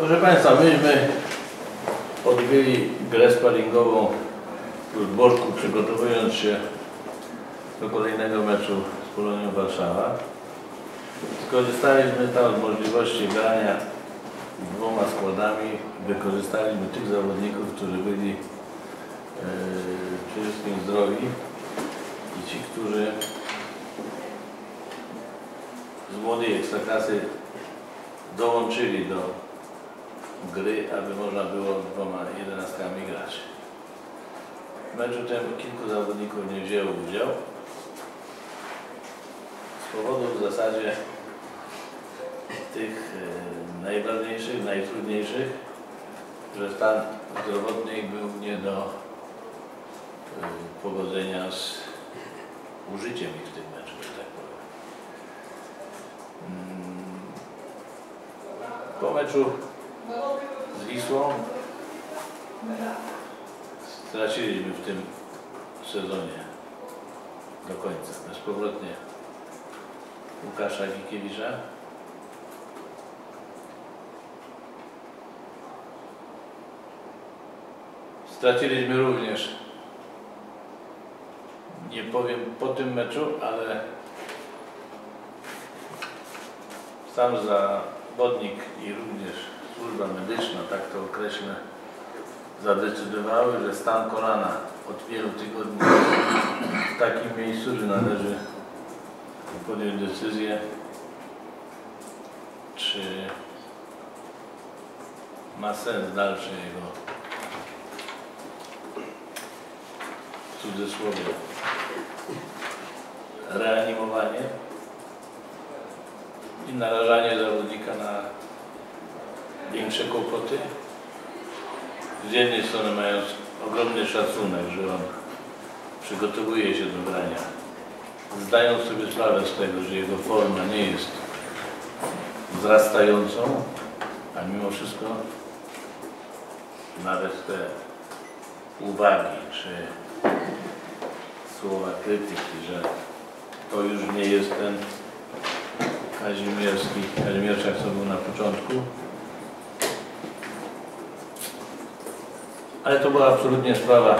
Proszę Państwa, myśmy odbyli grę sparingową w Bożku, przygotowując się do kolejnego meczu z Polonią Warszawa. Skorzystaliśmy tam z możliwości grania dwoma składami. Wykorzystaliśmy tych zawodników, którzy byli e, przede wszystkim zdrowi i ci, którzy z młodej ekstraklasy dołączyli do gry, aby można było dwoma jedenastkami grać. W meczu tym kilku zawodników nie wzięło udział. Z powodów w zasadzie tych e, najważniejszych, najtrudniejszych, że stan zdrowotny był nie do e, pogodzenia z użyciem ich w tym meczu, że tak powiem. Mm. Po meczu z Wisłą? Straciliśmy w tym sezonie do końca bezpowrotnie. Łukasza Gikiewicza. Straciliśmy również, nie powiem po tym meczu, ale sam zawodnik i również służba medyczna, tak to określę, zadecydowały, że stan kolana od wielu tygodni w takim miejscu, że należy podjąć decyzję, czy ma sens dalsze jego w cudzysłowie reanimowanie i narażanie zawodnika na większe kłopoty. Z jednej strony mając ogromny szacunek, że on przygotowuje się do grania, zdając sobie sprawę z tego, że jego forma nie jest wzrastającą, a mimo wszystko nawet te uwagi czy słowa krytyki, że to już nie jest ten Kazimierski, Kazimierczak, co był na początku. Ale to była absolutnie sprawa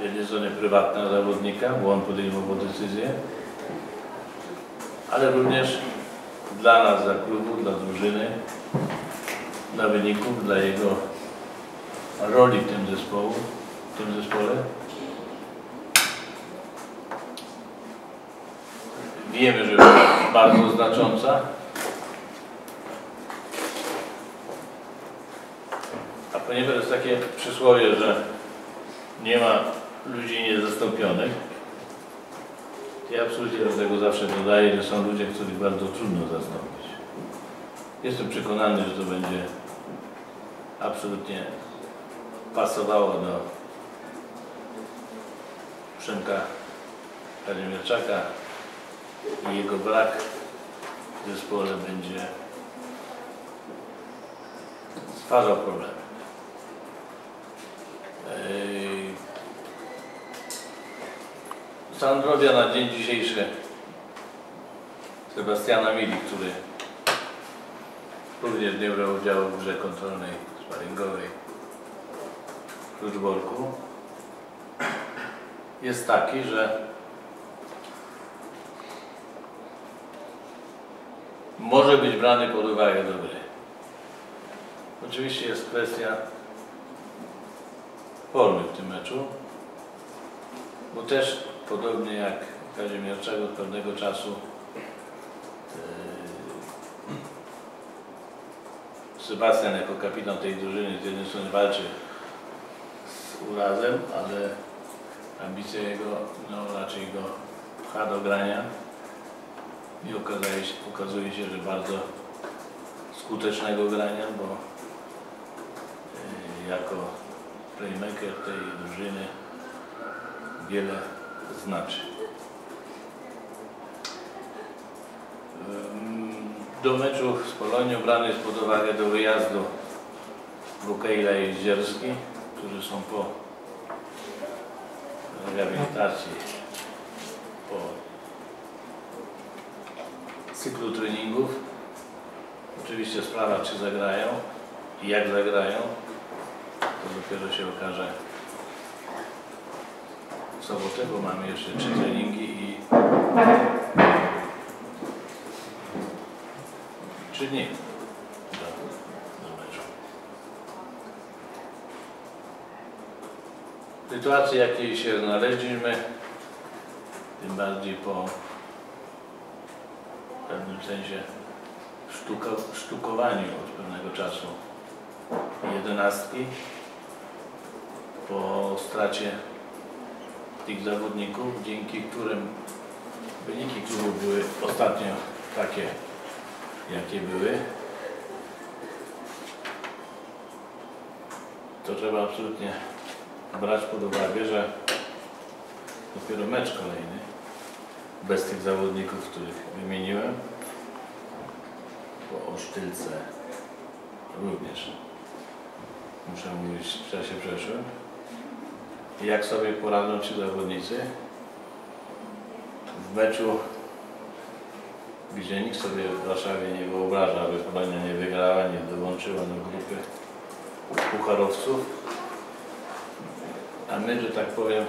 jednej strony prywatna zawodnika, bo on podejmował decyzję, ale również dla nas, dla klubu, dla drużyny, dla wyników, dla jego roli w tym zespołu, w tym zespole. Wiemy, że była bardzo znacząca. A ponieważ jest takie przysłowie, że nie ma ludzi niezastąpionych, ja absolutnie do tego zawsze dodaję, że są ludzie, których bardzo trudno zastąpić. Jestem przekonany, że to będzie absolutnie pasowało do Przemka Kazimierczaka i jego brak w zespole będzie stwarzał problemy. Ej, Stan zdrowia na dzień dzisiejszy Sebastiana Mili, który również nie brał udziału w grze kontrolnej, sparingowej w Kluczborku, jest taki, że może być brany pod uwagę do gry. Oczywiście jest kwestia formy w tym meczu, bo też podobnie jak Kazimierczak od pewnego czasu yy, Sebastian jako kapitan tej drużyny z jednej strony walczy z urazem, ale ambicje jego no, raczej go pcha do grania. I okazuje się, okazuje się, że bardzo skutecznego grania, bo yy, jako playmaker tej drużyny wiele znaczy. Do meczu z Polonią brany jest pod uwagę do wyjazdu Bukejla i Zdzierski, którzy są po rehabilitacji, po cyklu treningów Oczywiście sprawa, czy zagrają i jak zagrają, to dopiero się okaże. W sobotę, bo mamy jeszcze trzy treningi i trzy dni do, meczu. W sytuacji, jakiej się znaleźliśmy, tym bardziej po pewnym sensie sztuko, sztukowaniu od pewnego czasu. Jedenastki, po stracie tych zawodników, dzięki którym wyniki klubu były ostatnio takie, jakie były, to trzeba absolutnie brać pod uwagę, że dopiero mecz kolejny, bez tych zawodników, których wymieniłem, bo o sztylce również muszę mówić w czasie przeszłym. Jak sobie poradzą ci zawodnicy? W meczu, gdzie nikt sobie w Warszawie nie wyobraża, aby Polonia nie wygrała, nie dołączyła do grupy pucharowców, a my, że tak powiem,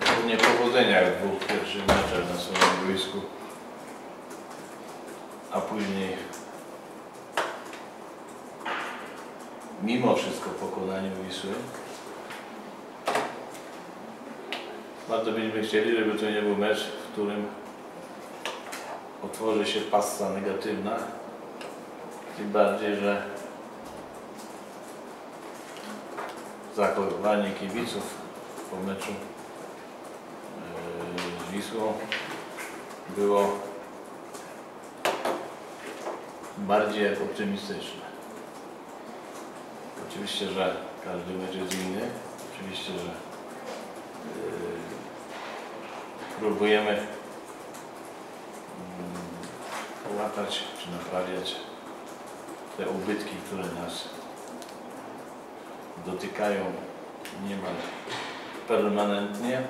po niepowodzeniach w dwóch pierwszych meczach na swoim boisku, a później mimo wszystko pokonaniu Wisły. Bardzo byśmy chcieli, żeby to nie był mecz, w którym otworzy się passa negatywna. Tym bardziej, że zachowanie kibiców po meczu yy, z Wisłą było bardziej optymistyczne. Oczywiście, że każdy mecz jest inny. Oczywiście, że yy, próbujemy łatać czy naprawiać te ubytki, które nas dotykają niemal permanentnie.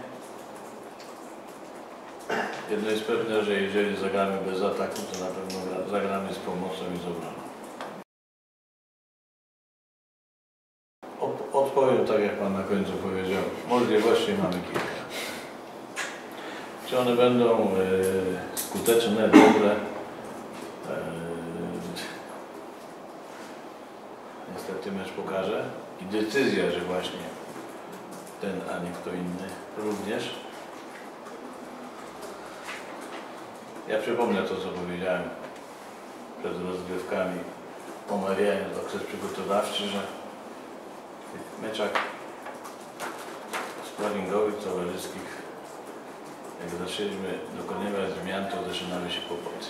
Jedno jest pewne, że jeżeli zagramy bez ataku, to na pewno gra- zagramy z pomocą i z obroną. Od- Odpowiem tak, jak Pan na końcu powiedział. Możliwości mamy kilka. Czy one będą e, skuteczne, dobre? E, niestety mecz pokaże. I decyzja, że właśnie ten, a nie kto inny również. Ja przypomnę to, co powiedziałem przed rozgrywkami, omawiając okres przygotowawczy, że w meczach sparingowych, towarzyskich, jak zaczęliśmy dokonywać zmian, to zaczynały się kłopoty.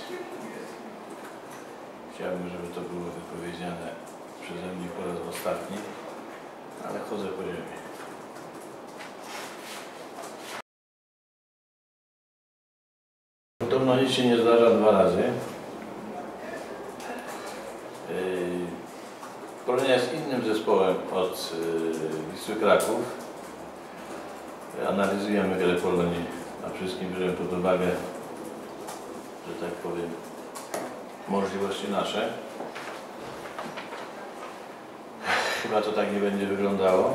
Chciałbym, żeby to było wypowiedziane przeze mnie po raz ostatni, ale chodzę po ziemi. Podobno nic się nie zdarza dwa razy. Yy, Polonia jest innym zespołem od yy, Wisły Kraków. Analizujemy grę Polonii, a wszystkim bierzemy pod uwagę, że tak powiem, możliwości nasze. Chyba to tak nie będzie wyglądało.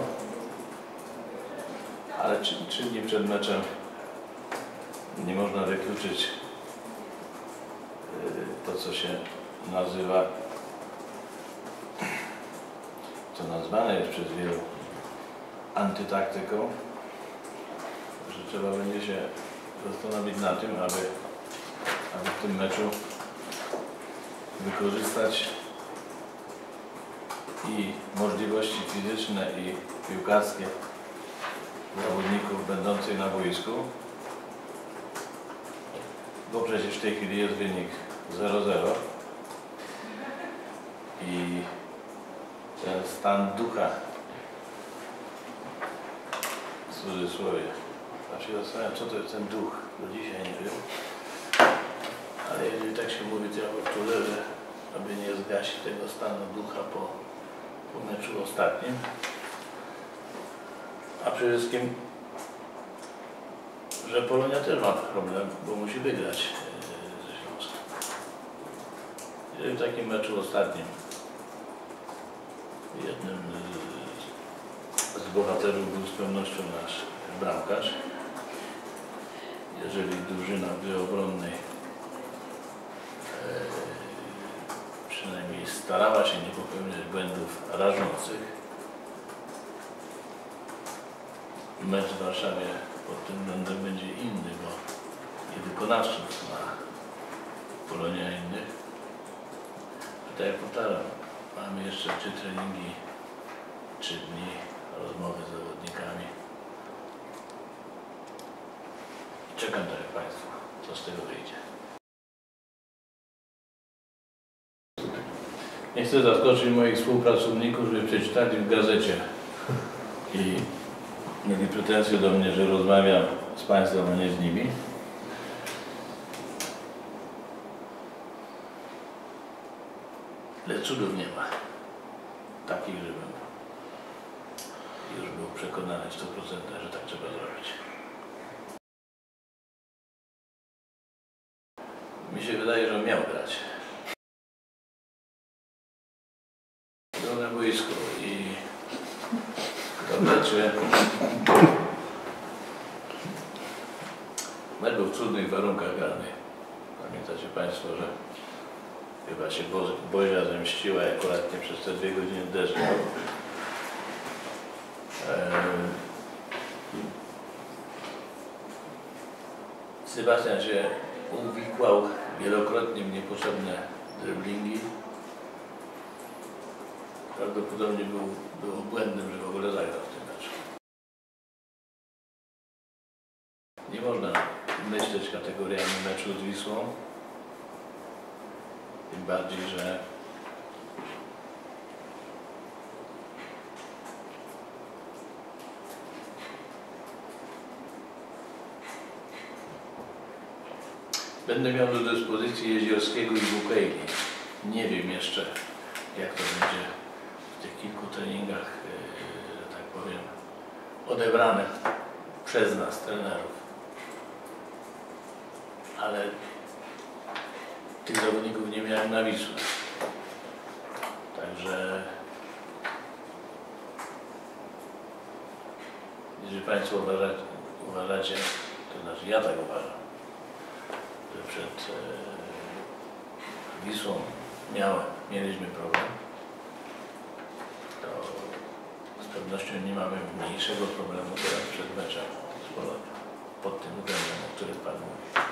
Ale trzy, trzy dni przed meczem nie można wykluczyć yy, to, co się nazywa, co nazwane jest przez wielu antytaktyką, że trzeba będzie się zastanowić na tym, aby, aby w tym meczu wykorzystać i możliwości fizyczne i piłkarskie zawodników będących na boisku, bo przecież w tej chwili jest wynik 0-0 i ten stan ducha w cudzysłowie. Się zastanawiam, co to jest ten duch, do dzisiaj nie wiem. Ale jeżeli tak się mówi, to ja powtórzę, że aby nie zgasić tego stanu ducha po, po meczu ostatnim. A przede wszystkim, że Polonia też ma problem, bo musi wygrać e, ze Śląskiem. W takim meczu ostatnim jednym z bohaterów był z pewnością nasz bramkarz. Jeżeli drużyna w obronnej e, przynajmniej starała się nie popełniać błędów rażących, mecz w Warszawie pod tym względem będzie inny, bo nie wykonawców ma Polonia innych. Jak powtarzam, mamy jeszcze trzy treningi, trzy dni rozmowy z zawodnikami. Czekam jak Państwo, co z tego wyjdzie. Nie chcę zaskoczyć moich współpracowników, żeby przeczytali w gazecie i mieli pretensje do mnie, że rozmawiam z Państwem, a nie z nimi. Ale cudów nie ma. Takich, żebym już był przekonany w 100%, że tak trzeba zrobić. Mi się wydaje, że on miał grać. Był na boisku i to był w trudnych warunkach grany. Pamiętacie Państwo, że chyba się Bo Bozia zemściła i akurat nie przez te dwie godziny deszcz miał. Ehm, Sebastian się uwikłał wielokrotnie w niepotrzebne driblingi. Prawdopodobnie był, było błędem, że w ogóle zagrał w tym meczu. Nie można myśleć z Wisłą. Tym bardziej, że Będę miał do dyspozycji Jeziorskiego i Bukejli. Nie wiem jeszcze, jak to będzie w tych kilku treningach, yy, że tak powiem, odebrane przez nas, trenerów. Ale tych zawodników nie miałem na Wisłę. Także jeżeli Państwo uważacie, uważacie, to znaczy ja tak uważam, że przed e, Wisłą miałem, mieliśmy problem, to z pewnością nie mamy mniejszego problemu teraz przed meczem z Polonią, pod tym względem, o którym Pan mówi.